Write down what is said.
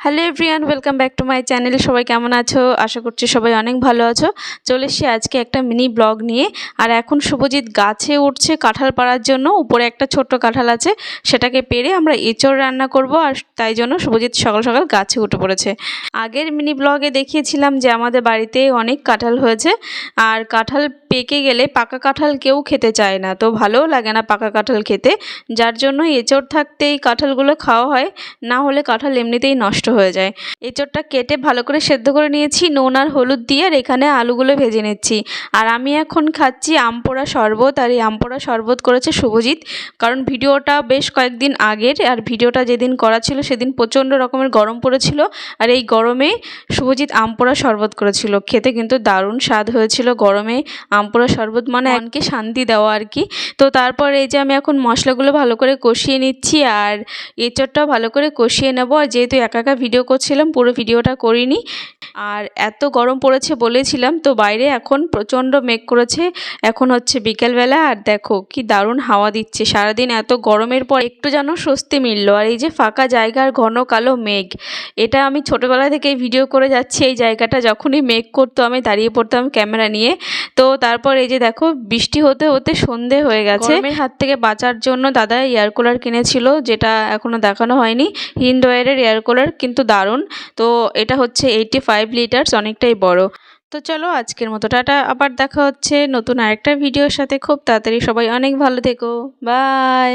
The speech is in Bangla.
Hello everyone welcome back to my channel সবাই কেমন আছো? আশা করছি সবাই অনেক ভালো আছো। চলে এসেছি আজকে একটা মিনি ব্লগ নিয়ে। আর এখন শুভজিৎ গাছে উঠছে কাঁঠাল পাড়ার জন্য। উপরে একটা ছোট্ট কাঁঠাল আছে, সেটাকে পেরে আমরা এঁচড় রান্না করব। আর তাই জন্য শুভজিৎ সকাল সকাল গাছে উঠে পড়েছে। আগের মিনি ব্লগে দেখিয়েছিলাম যে আমাদের বাড়িতে অনেক কাঁঠাল হয়েছে। আর কাঁঠাল পেকে গেলে পাকা কাঁঠাল কেউ খেতে চায় না। তো ভালোও লাগে না পাকা কাঁঠাল খেতে। যার জন্য এঁচড় থাকতে এই কাঁঠালগুলো খাওয়া হয়, না হলে কাঁঠাল এমনিতেই নষ্ট হয়ে যায়। এঁচড়টা কেটে ভালো করে সেদ্ধ করে নিয়েছি, নুন আর হলুদ দিয়ে, আর এখানে আলুগুলো ভেজে নিচ্ছি। আর আমি এখন খাচ্ছি আমপোড়া শরবত, আর এই আমপোড়া শরবত করেছে শুভজিৎ। কারণ ভিডিওটা বেশ কয়েকদিন আগের, আর ভিডিওটা যেদিন করা ছিল সেদিন প্রচণ্ড রকমের গরম পড়েছিল। আর এই গরমে শুভজিৎ আমপোড়া শরবত করেছিল। খেতে কিন্তু দারুণ স্বাদ হয়েছিল গরমে আমপোড়া শরবত মানে মনকে শান্তি দেওয়া আর কি। তো তারপর এই যে আমি এখন মশলাগুলো ভালো করে কষিয়ে নিচ্ছি আর এঁচড়টাও ভালো করে কষিয়ে নেব। আর যেহেতু একা একা ভিডিও করছিলাম পুরো ভিডিওটা করিনি। আর এত গরম পড়েছে বলেছিলাম তো বাইরে এখন প্রচণ্ড মেঘ করেছে। এখন হচ্ছে বিকেলবেলা আর দেখো কি দারুণ হাওয়া দিচ্ছে। সারাদিন এত গরমের পর একটু যেন স্বস্তি মিললো। আর এই যে ফাঁকা জায়গার ঘন কালো মেঘ এটা আমি ছোটোবেলা থেকেই ভিডিও করে যাচ্ছি। এই জায়গাটা যখনই মেঘ করতো আমি দাঁড়িয়ে পড়তাম ক্যামেরা নিয়ে। তো তারপর এই যে দেখো, বৃষ্টি হতে হতে সন্ধে হয়ে গেছে। হাত থেকে বাঁচার জন্য দাদা এয়ার কুলার কিনেছিল, যেটা এখনও দেখানো হয়নি। হিন্ডওয়ারের এয়ার কুলার কিন্তু দারুণ। তো এটা হচ্ছে এইটি ফাইভ লিটার্স অনেকটাই বড়। তো চলো আজকের মতো, টাটা। আবার দেখা হচ্ছে নতুন আরেকটা ভিডিওর সাথে। খুব তাড়াতাড়ি সবাই অনেক ভালো থেকো। বাই